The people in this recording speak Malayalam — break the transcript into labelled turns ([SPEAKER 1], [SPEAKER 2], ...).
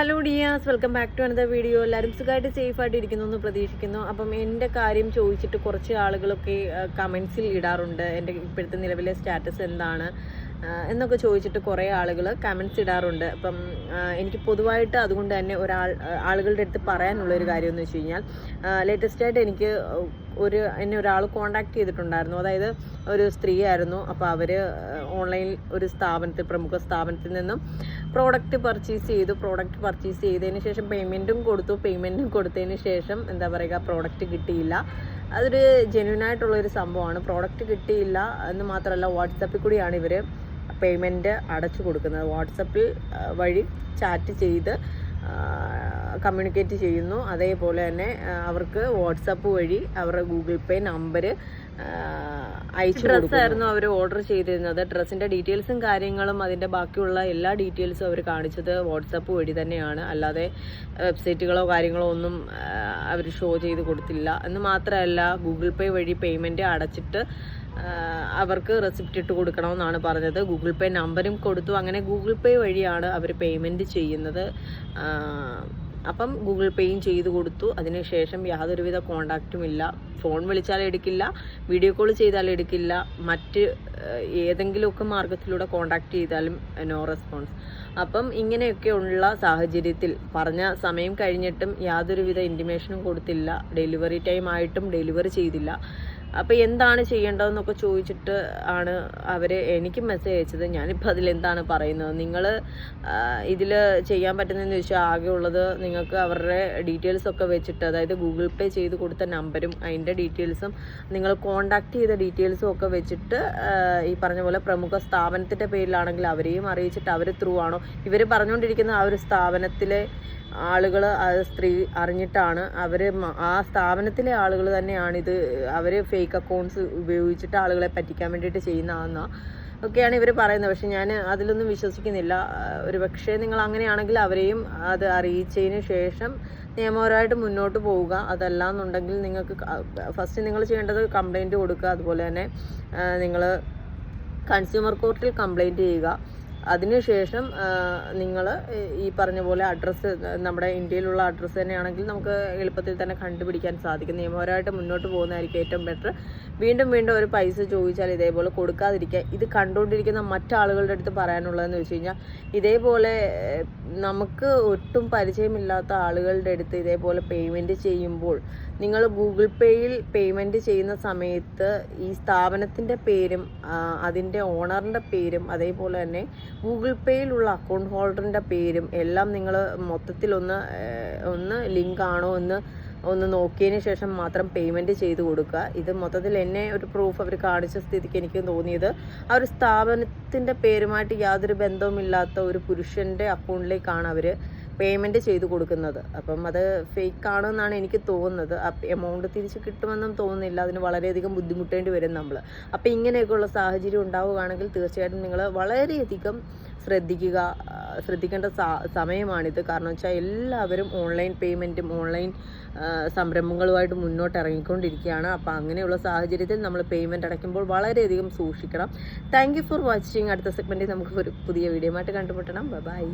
[SPEAKER 1] Hello dears welcome back to another video എല്ലാവരും സുഖമായിട്ട് സേഫ് ആയിട്ട് ഇരിക്കുന്നു എന്ന് പ്രതീക്ഷിക്കുന്നു. അപ്പം എന്റെ കാര്യം ചോദിച്ചിട്ട് കുറച്ച് ആളുകളൊക്കെ കമൻസിൽ ഇടാറുണ്ട്. എന്റെ ഇപ്പോഴത്തെ നിലവിലെ സ്റ്റാറ്റസ് എന്താണ്? എന്നൊക്കെ ചോദിച്ചിട്ട് കുറേ ആളുകൾ കമൻസ് ഇടാറുണ്ട്. അപ്പം എനിക്ക് പൊതുവായിട്ട് അതുകൊണ്ട് തന്നെ ഒരാൾ ആളുകളുടെ അടുത്ത് പറയാനുള്ള ഒരു കാര്യം എന്ന് വെച്ച് കഴിഞ്ഞാൽ ലേറ്റസ്റ്റ് ആയിട്ട് എനിക്ക് ഒരു എന്നെ ഒരാൾ കോണ്ടാക്ട് ചെയ്തിട്ടുണ്ടായിരുന്നു. അതായത് ഒരു സ്ത്രീ ആയിരുന്നു. അപ്പോൾ അവർ ഓൺലൈൻ ഒരു സ്ഥാപനത്തിൽ പ്രമുഖ സ്ഥാപനത്തിൽ നിന്നും പ്രോഡക്റ്റ് പർച്ചേസ് ചെയ്തു. പ്രോഡക്റ്റ് പർച്ചേസ് ചെയ്തതിന് ശേഷം പേയ്മെന്റും കൊടുത്തു. പേയ്മെന്റും കൊടുത്തതിന് ശേഷം എന്താ പറയുക പ്രോഡക്റ്റ് കിട്ടിയില്ല. അതൊരു ജെന്യൂൻ ആയിട്ടുള്ള ഒരു സംഭവമാണ്. പ്രോഡക്റ്റ് കിട്ടിയില്ല എന്ന് മാത്രമല്ല വാട്സാപ്പിൽ കൂടിയാണ് ഇവർ പേയ്മെന്റ് അടച്ചു കൊടുക്കുന്നത്. വാട്സപ്പിൽ വഴി ചാറ്റ് ചെയ്ത് കമ്മ്യൂണിക്കേറ്റ് ചെയ്യുന്നു. അതേപോലെ തന്നെ അവർക്ക് വാട്സപ്പ് വഴി അവരുടെ ഗൂഗിൾ പേ നമ്പർ അയച്ചു ഡ്രസ്സായിരുന്നു അവർ ഓർഡർ ചെയ്തിരുന്നത്. ഡ്രസ്സിന്റെ ഡീറ്റെയിൽസും കാര്യങ്ങളും അതിന്റെ ബാക്കിയുള്ള എല്ലാ ഡീറ്റെയിൽസും അവർ കാണിച്ചത് വാട്സപ്പ് വഴി തന്നെയാണ്. അല്ലാതെ വെബ്സൈറ്റുകളോ കാര്യങ്ങളോ ഒന്നും അവർ ഷോ ചെയ്ത് കൊടുത്തില്ല. എന്ന് മാത്രമല്ല ഗൂഗിൾ പേ വഴി പേയ്മെന്റ് അടച്ചിട്ട് അവർക്ക് റെസിപ്റ്റ് ഇട്ട് കൊടുക്കണമെന്നാണ് പറഞ്ഞത്. ഗൂഗിൾ പേ നമ്പരും കൊടുത്തു. അങ്ങനെ ഗൂഗിൾ പേ വഴിയാണ് അവർ പേയ്മെന്റ് ചെയ്യുന്നത്. അപ്പം ഗൂഗിൾ പേയും ചെയ്ത് കൊടുത്തു. അതിനുശേഷം യാതൊരുവിധ കോണ്ടാക്റ്റും ഇല്ല. ഫോൺ വിളിച്ചാൽ എടുക്കില്ല. വീഡിയോ കോൾ ചെയ്താൽ എടുക്കില്ല. മറ്റ് ഏതെങ്കിലുമൊക്കെ മാർഗത്തിലൂടെ കോണ്ടാക്ട് ചെയ്താലും നോ റെസ്പോൺസ് അപ്പം ഇങ്ങനെയൊക്കെയുള്ള സാഹചര്യത്തിൽ പറഞ്ഞ സമയം കഴിഞ്ഞിട്ടും യാതൊരുവിധ ഇന്റിമേഷനും കൊടുത്തില്ല. ഡെലിവറി ടൈം ആയിട്ടും ഡെലിവറി ചെയ്തില്ല. അപ്പോൾ എന്താണ് ചെയ്യേണ്ടതെന്നൊക്കെ ചോദിച്ചിട്ട് ആണ് അവർ എനിക്ക് മെസ്സേജ് അയച്ചത്. ഞാനിപ്പോൾ അതിലെന്താണ് പറയുന്നത്? നിങ്ങൾ ഇതിൽ ചെയ്യാൻ പറ്റുന്നതെന്ന് ചോദിച്ചാൽ ആകെ ഉള്ളത് നിങ്ങൾക്ക് അവരുടെ ഡീറ്റെയിൽസ് ഒക്കെ വെച്ചിട്ട് അതായത് ഗൂഗിൾ പേ ചെയ്ത് കൊടുത്ത നമ്പരും അതിന്റെ ഡീറ്റെയിൽസും നിങ്ങൾ കോണ്ടാക്ട് ചെയ്ത ഡീറ്റെയിൽസും ഒക്കെ വെച്ചിട്ട് ഈ പറഞ്ഞ പോലെ പ്രമുഖ സ്ഥാപനത്തിന്റെ പേരിലാണെങ്കിൽ അവരെയും അറിയിച്ചിട്ട് അവർ ത്രൂ ആണോ? ഇവർ പറഞ്ഞുകൊണ്ടിരിക്കുന്ന ആ ഒരു സ്ഥാപനത്തിലെ ആളുകൾ സ്ത്രീ അറിഞ്ഞിട്ടാണ്. അവർ ആ സ്ഥാപനത്തിലെ ആളുകൾ തന്നെയാണ് ഇത് അവർ ഫേക്ക് അക്കൗണ്ട്സ് ഉപയോഗിച്ചിട്ട് ആളുകളെ പറ്റിക്കാൻ വേണ്ടിയിട്ട് ചെയ്യുന്നതെന്നാ ഒക്കെയാണ് ഇവർ പറയുന്നത്. പക്ഷെ ഞാൻ അതിലൊന്നും വിശ്വസിക്കുന്നില്ല. ഒരു പക്ഷേ നിങ്ങൾ അങ്ങനെയാണെങ്കിൽ അവരെയും അത് അറിയിച്ചതിന് ശേഷം നിയമപരമായിട്ട് മുന്നോട്ട് പോവുക. അതല്ല എന്നുണ്ടെങ്കിൽ നിങ്ങൾക്ക് ഫസ്റ്റ് നിങ്ങൾ ചെയ്യേണ്ടത് കംപ്ലൈന്റ് കൊടുക്കുക. അതുപോലെ തന്നെ നിങ്ങൾ കൺസ്യൂമർ കോർട്ടിൽ കംപ്ലൈന്റ് ചെയ്യുക. അതിനുശേഷം നിങ്ങൾ ഈ പറഞ്ഞ പോലെ അഡ്രസ്സ് നമ്മുടെ ഇന്ത്യയിലുള്ള അഡ്രസ്സ് തന്നെയാണെങ്കിൽ നമുക്ക് എളുപ്പത്തിൽ തന്നെ കണ്ടുപിടിക്കാൻ സാധിക്കും. നിയമപരമായിട്ട് മുന്നോട്ട് പോകുന്നതായിരിക്കും ഏറ്റവും ബെറ്റർ വീണ്ടും വീണ്ടും ഒരു പൈസ ചോദിച്ചാൽ ഇതേപോലെ കൊടുക്കാതിരിക്കുക. ഇത് കണ്ടുകൊണ്ടിരിക്കുന്ന മറ്റാളുകളുടെ അടുത്ത് പറയാനുള്ളതെന്ന് വെച്ച് കഴിഞ്ഞാൽ ഇതേപോലെ നമുക്ക് ഒട്ടും പരിചയമില്ലാത്ത ആളുകളുടെ അടുത്ത് ഇതേപോലെ പേയ്മെന്റ് ചെയ്യുമ്പോൾ നിങ്ങൾ ഗൂഗിൾ പേയിൽ പേയ്മെന്റ് ചെയ്യുന്ന സമയത്ത് ഈ സ്ഥാപനത്തിന്റെ പേരും അതിന്റെ ഓണറിന്റെ പേരും അതേപോലെ തന്നെ ഗൂഗിൾ പേയിലുള്ള അക്കൗണ്ട് ഹോൾഡറിന്റെ പേരും എല്ലാം നിങ്ങൾ മൊത്തത്തിലൊന്ന് ഒന്ന് ലിങ്ക് ആണോ എന്ന് ഒന്ന് നോക്കിയതിന് ശേഷം മാത്രം പേയ്മെന്റ് ചെയ്ത് കൊടുക്കുക. ഇത് മൊത്തത്തിൽ എന്നെ ഒരു പ്രൂഫ് അവർ കാണിച്ച സ്ഥിതിക്ക് എനിക്ക് തോന്നിയത്. ആ ഒരു സ്ഥാപനത്തിന്റെ പേരുമായിട്ട് യാതൊരു ബന്ധവുമില്ലാത്ത ഒരു പുരുഷന്റെ അക്കൗണ്ടിലേക്കാണ് അവർ പേയ്മെന്റ് ചെയ്ത് കൊടുക്കുന്നത്. അപ്പം അത് ഫേക്ക് ആണെന്നാണ് എനിക്ക് തോന്നുന്നത്. എമൗണ്ട് തിരിച്ച് കിട്ടുമെന്നും തോന്നുന്നില്ല. അതിന് വളരെയധികം ബുദ്ധിമുട്ടേണ്ടി വരും നമ്മൾ അപ്പോൾ ഇങ്ങനെയൊക്കെയുള്ള സാഹചര്യം ഉണ്ടാവുകയാണെങ്കിൽ തീർച്ചയായിട്ടും നിങ്ങൾ വളരെയധികം ശ്രദ്ധിക്കുക ശ്രദ്ധിക്കേണ്ട സമയമാണിത്. കാരണം വെച്ചാൽ എല്ലാവരും ഓൺലൈൻ പേയ്മെന്റും ഓൺലൈൻ സംരംഭങ്ങളുമായിട്ട് മുന്നോട്ട് ഇറങ്ങിക്കൊണ്ടിരിക്കുകയാണ്. അപ്പോൾ അങ്ങനെയുള്ള സാഹചര്യത്തിൽ നമ്മൾ പേയ്മെന്റ് അടയ്ക്കുമ്പോൾ വളരെയധികം സൂക്ഷിക്കണം. താങ്ക് യു ഫോർ വാച്ചിങ് അടുത്ത സെഗ്മെന്റിൽ നമുക്ക് ഒരു പുതിയ വീഡിയോ ആയിട്ട് കണ്ടുമുട്ടണം. ബൈ